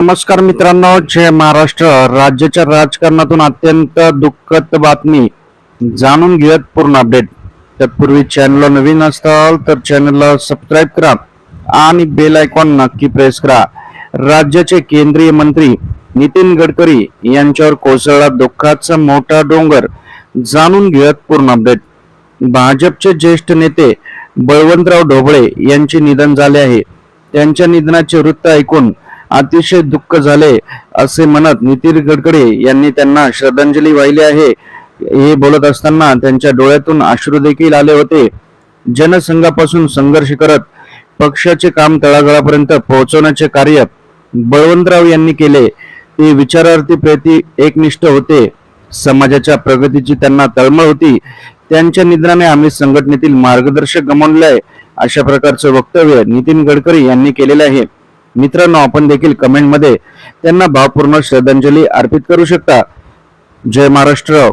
नमस्कार मित्रांनो जय महाराष्ट्र. राज्याच्या राजकारणातून अत्यंत दुःखद बातमी जाणून घेऊयात पूर्ण अपडेट तत्पूर्वी चॅनलला नवीन असाल तर चॅनलला सबस्क्राईब करा आणि बेल आयकॉन नक्की प्रेस करा. राज्याचे केंद्रीय मंत्री नितीन गडकरी यांच्यावर कोसळला दुःखाचा मोठा डोंगर जाणून घेऊयात पूर्ण अपडेट भाजपचे ज्येष्ठ नेते बळवंतराव ढोबळे यांचे निधन झाले आहे. त्यांच्या निधनाचे वृत्त ऐकून अतिशय दुःख झाले असे म्हणत नितीन गडकरी यांनी त्यांना श्रद्धांजली वाहिली आहे. हे बोलत असताना त्यांच्या डोळ्यातून अश्रू देखील आले होते. जनसंघापासून संघर्ष करत पक्षाचे काम तळागाळापर्यंत पोहोचवण्याचे कार्य बळवंतराव यांनी केले. ते विचारार्थी प्रति एकनिष्ठ होते. समाजाच्या प्रगतीची त्यांना तळमळ होती. त्यांच्या निधनाने आम्ही संघटनेतील मार्गदर्शक गमावले आहे. अशा प्रकारचं वक्तव्य नितीन गडकरी यांनी केलेले आहे. मित्रांनो आपण देखील कमेंटमध्ये त्यांना भावपूर्ण श्रद्धांजली अर्पित करू शकता. जय महाराष्ट्र.